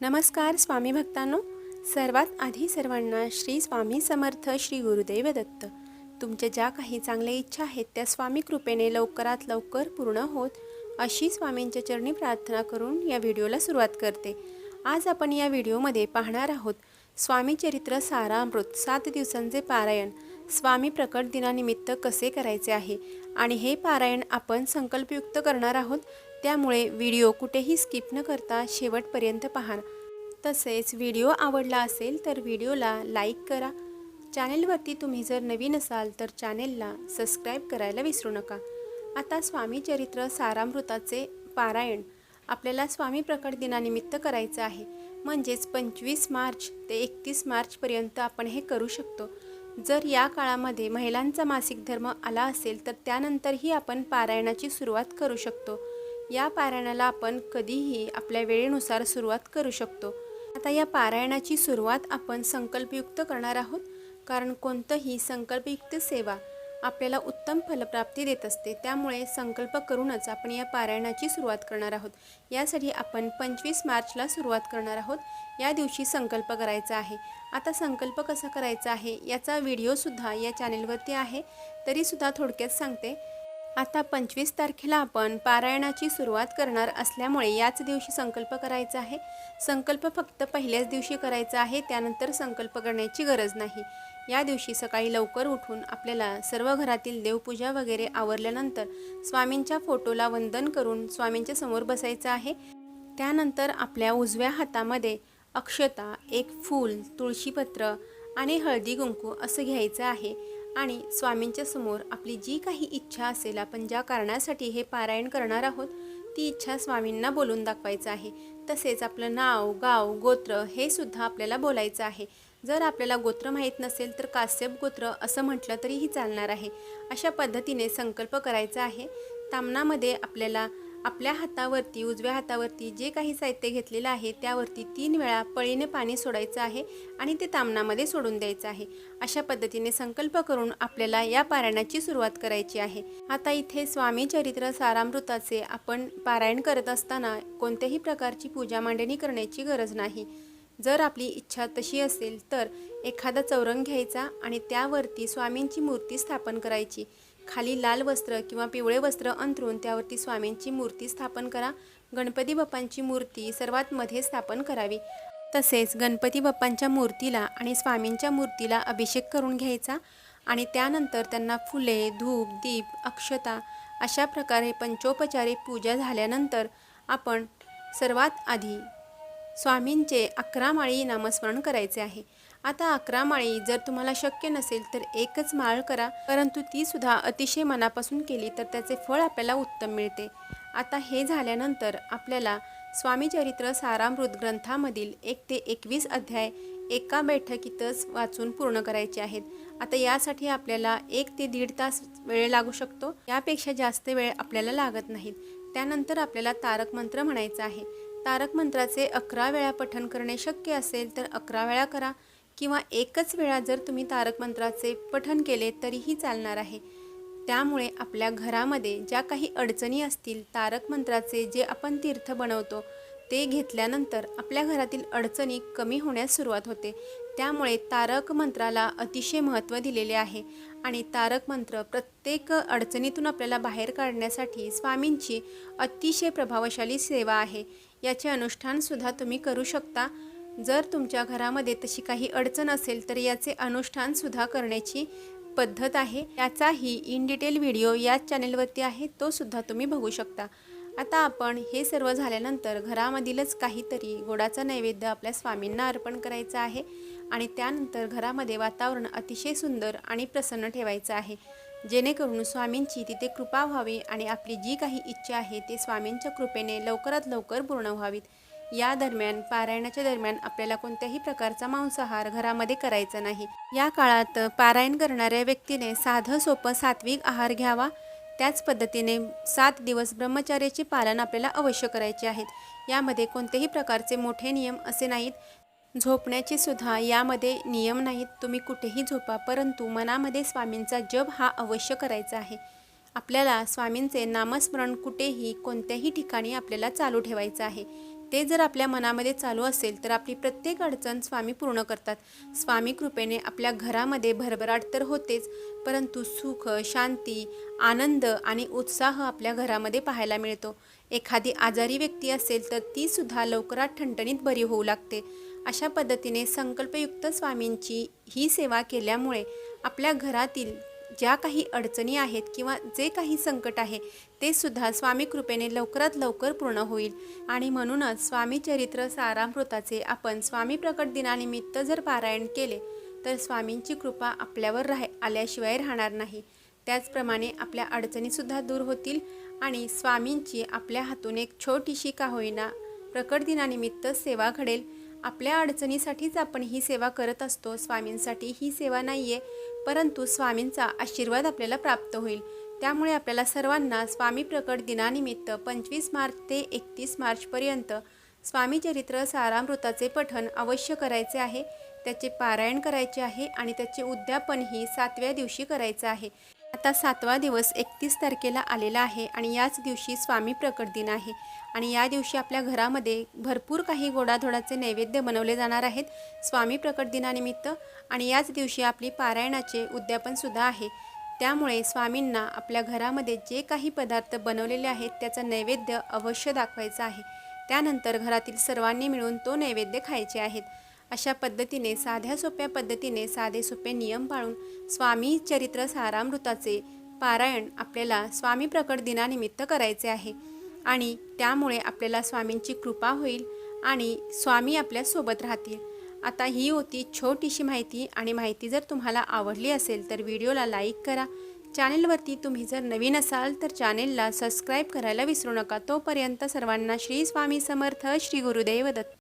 नमस्कार स्वामी भक्तांनो. सर्वात आधी सर्वांना श्री स्वामी समर्थ श्री गुरुदेव दत्त. तुमच्या ज्या काही चांगल्या इच्छा आहेत त्या स्वामी कृपेने लवकरात लवकर पूर्ण होत अशी स्वामींच्या चरणी प्रार्थना करून या व्हिडिओला सुरुवात करते. आज आपण या व्हिडिओमध्ये पाहणार आहोत स्वामी चरित्र सारामृत सात दिवसांचे पारायण. स्वामी प्रकट दिनानिमित्त कसे करायचे आहे आणि हे पारायण आपण संकल्पयुक्त करणार आहोत त्यामुळे व्हिडिओ कुठेही स्किप न करता शेवटपर्यंत पहा तसेच व्हिडिओ आवडला असेल तर व्हिडिओला लाईक करा. चॅनेलवरती तुम्ही जर नवीन असाल तर चॅनेलला सबस्क्राईब करायला विसरू नका. आता स्वामी चरित्र सारामृताचे पारायण आपल्याला स्वामी प्रकट दिनानिमित्त करायचं आहे. म्हणजेच पंचवीस मार्च ते एकतीस मार्चपर्यंत आपण हे करू शकतो. जर या काळामध्ये महिलांचा मासिक धर्म आला असेल तर त्यानंतरही आपण पारायणाची सुरुवात करू शकतो. या पारायणाला आपण कधीही आपल्या वेळेनुसार सुरुवात करू शकतो. आता या पारायणाची सुरुवात आपण संकल्पयुक्त करणार आहोत कारण कोणतंही संकल्पयुक्त सेवा आपल्याला उत्तम फलप्राप्ती देत असते. त्यामुळे संकल्प करूनच आपण या पारायणाची सुरुवात करणार आहोत. यासाठी आपण पंचवीस मार्चला सुरुवात करणार आहोत. या दिवशी संकल्प करायचा आहे. आता संकल्प कसा करायचा आहे याचा व्हिडिओसुद्धा या चॅनेलवरती आहे. तरीसुद्धा थोडक्यात सांगते. आता पंचवीस तारखेला आपण पारायणाची सुरुवात करणार असल्यामुळे याच दिवशी संकल्प करायचा आहे. संकल्प फक्त पहिल्याच दिवशी करायचा आहे त्यानंतर संकल्प करण्याची गरज नाही. या दिवशी सकाळी लवकर उठून आपल्याला सर्व घरातील देवपूजा वगैरे आवरल्यानंतर स्वामींच्या फोटोला वंदन करून स्वामींच्या समोर बसायचं आहे. त्यानंतर आपल्या उजव्या हातामध्ये अक्षता एक फूल तुळशीपत्र आणि हळदी कुंकू असं घ्यायचं आहे. आणि स्वामींच्या समोर आपली जी काही इच्छा असेल आपण ज्या कारणासाठी हे पारायण करणार आहोत ती इच्छा स्वामींना बोलून दाखवायचं आहे. तसेच आपलं नाव गाव गोत्र हे सुद्धा आपल्याला बोलायचं आहे. जर आपल्याला गोत्र माहीत नसेल तर काश्यप गोत्र असं म्हटलं तरीही चालणार आहे. अशा पद्धतीने संकल्प करायचा आहे. तामनामध्ये आपल्याला आपल्या हातावरती उजव्या हातावरती जे काही साहित्य घेतलेलं आहे त्यावरती तीन वेळा पळीने पाणी सोडायचं आहे आणि ते तामणामध्ये सोडून द्यायचं आहे. अशा पद्धतीने संकल्प करून आपल्याला या पारायणाची सुरुवात करायची आहे. आता इथे स्वामी चरित्र सारामृताचे आपण पारायण करत असताना कोणत्याही प्रकारची पूजा मांडणी करण्याची गरज नाही. जर आपली इच्छा तशी असेल तर एखादा चौरंग घ्यायचा आणि त्यावरती स्वामींची मूर्ती स्थापन करायची. खाली लाल वस्त्र किंवा पिवळे वस्त्र अंथरून त्यावरती स्वामींची मूर्ती स्थापन करा. गणपती बाप्पांची मूर्ती सर्वात मध्ये स्थापन करावी. तसेच गणपती बाप्पांच्या मूर्तीला आणि स्वामींच्या मूर्तीला अभिषेक करून घ्यायचा आणि त्यानंतर त्यांना फुले धूप दीप अक्षता अशा प्रकारे पंचोपचारे पूजा झाल्यानंतर आपण सर्वात आधी स्वामींचे अकरा माळी नामस्मरण करायचे आहे. आता अकरा माळी जर तुम्हाला शक्य नसेल तर एकच माळ करा परंतु ती सुद्धा अतिशय मनापासून केली तर त्याचे फळ आपल्याला उत्तम मिळते. आता हे झाल्यानंतर आपल्याला स्वामी चरित्र सारामृत ग्रंथामधील एक ते एकवीस अध्याय एका बैठकीतच वाचून पूर्ण करायचे आहेत. आता यासाठी आपल्याला एक ते दीड तास वेळ लागू शकतो. यापेक्षा जास्त वेळ आपल्याला लागत नाहीत. त्यानंतर आपल्याला तारक मंत्र म्हणायचा आहे. तारक मंत्राचे अकरा वेळा पठण करणे शक्य असेल तर अकरा वेळा करा किंवा एकच वेळा जर तुम्ही तारक मंत्राचे पठण केले तरीही चालणार आहे. त्यामुळे आपल्या घरामध्ये ज्या काही अडचणी असतील तारक मंत्राचे जे आपण तीर्थ बनवतो ते घेतल्यानंतर आपल्या घरातील अडचणी कमी होण्यास सुरुवात होते. त्यामुळे तारक मंत्राला अतिशय महत्त्व दिलेले आहे आणि तारक मंत्र प्रत्येक अडचणीतून आपल्याला बाहेर काढण्यासाठी स्वामींची अतिशय प्रभावशाली सेवा आहे. याचे अनुष्ठानसुद्धा तुम्ही करू शकता. जर तुमच्या घरामध्ये तशी काही अडचण असेल तर याचे अनुष्ठानसुद्धा करण्याची पद्धत आहे. याचाही इन डिटेल व्हिडिओ याच चॅनेलवरती आहे तो सुद्धा तुम्ही बघू शकता. आता आपण हे सर्व झाल्यानंतर घरामधीलच काहीतरी गोडाचा नैवेद्य आपल्या स्वामींना अर्पण करायचा आहे आणि त्यानंतर घरामध्ये वातावरण अतिशय सुंदर आणि प्रसन्न ठेवायचं आहे. जेणेकरून स्वामींची तिथे कृपा व्हावी आणि आपली जी काही इच्छा आहे ते स्वामींच्या कृपेने लवकरात लवकर पूर्ण व्हावीत. या दरम्यान पारायणाच्या दरम्यान आपल्याला कोणत्याही प्रकारचा मांसाहार घरामध्ये करायचा नाही. या काळात पारायण करणाऱ्या व्यक्तीने साधं सोपं सात्विक आहार घ्यावा. त्याच पद्धतीने सात दिवस ब्रह्मचार्याचे पालन आपल्याला अवश्य करायचे आहेत. यामध्ये कोणतेही प्रकारचे मोठे नियम असे नाहीत. झोपण्याचे सुद्धा यामध्ये नियम नाहीत. तुम्ही कुठेही झोपा परंतु मनामध्ये स्वामींचा जप हा अवश्य करायचा आहे. आपल्याला स्वामींचे नामस्मरण कुठेही कोणत्याही ठिकाणी आपल्याला चालू ठेवायचं आहे. ते जर आपल्या मनामध्ये चालू असेल तर आपली प्रत्येक अडचण स्वामी पूर्ण करतात. स्वामी कृपेने आपल्या घरामध्ये भरभराट तर होतेच परंतु सुख शांती आनंद आणि उत्साह आपल्या घरामध्ये पाहायला मिळतो. एखादी आजारी व्यक्ती असेल तर ती सुद्धा लवकरात ठणठणीत बरी होऊ लागते. अशा पद्धतीने संकल्पयुक्त स्वामींची ही सेवा केल्यामुळे आपल्या घरातील ज्या काही अडचणी आहेत किंवा जे काही संकट आहे ते सुद्धा स्वामी कृपेने लवकरात लवकर पूर्ण होईल. आणि म्हणूनच स्वामी चरित्र सारामृताचे आपण स्वामी प्रकट दिनानिमित्त जर पारायण केले तर स्वामींची कृपा आपल्यावर राह आल्याशिवाय राहणार नाही. त्याचप्रमाणे आपल्या अडचणीसुद्धा दूर होतील आणि स्वामींची आपल्या हातून एक छोटीशी का होईना प्रकट दिनानिमित्त सेवा घडेल. आपल्या अडचणीसाठीच आपण ही सेवा करत असतो. स्वामींसाठी ही सेवा नाही आहे परंतु स्वामींचा आशीर्वाद आपल्याला प्राप्त होईल. त्यामुळे आपल्याला सर्वांना स्वामी प्रकट दिनानिमित्त पंचवीस मार्च ते एकतीस मार्चपर्यंत स्वामी चरित्र सारामृताचे पठण अवश्य करायचे आहे. त्याचे पारायण करायचे आहे आणि त्याचे उद्यापनही सातव्या दिवशी करायचं आहे. आता सातवा दिवस एकतीस तारखेला आलेला आहे आणि याच दिवशी स्वामी प्रकट दिन आहे. आणि या दिवशी आपल्या घरामध्ये भरपूर काही गोडाधोडाचे नैवेद्य बनवले जाणार आहेत स्वामी प्रकट दिनानिमित्त. आणि याच दिवशी आपली पारायणाचे उद्यापनसुद्धा आहे. त्यामुळे स्वामींना आपल्या घरामध्ये जे काही पदार्थ बनवलेले आहेत त्याचं नैवेद्य अवश्य दाखवायचं आहे. त्यानंतर घरातील सर्वांनी मिळून तो नैवेद्य खायचे आहेत. अशा पद्धतीने साध्या सोप्या पद्धतीने साधे सोपे नियम पाळून स्वामी चरित्र सारामृताचे पारायण आपल्याला स्वामी प्रकट दिनानिमित्त करायचे आहे आणि त्यामुळे आपल्याला स्वामींची कृपा होईल आणि स्वामी आपल्यासोबत राहतील. आता ही होती छोटीशी माहिती आणि माहिती जर तुम्हाला आवडली असेल तर व्हिडिओला लाईक करा. चॅनेलवरती तुम्ही जर नवीन असाल तर चॅनेलला सबस्क्राईब करायला विसरू नका. तोपर्यंत सर्वांना श्री स्वामी समर्थ श्री गुरुदेव दत्त.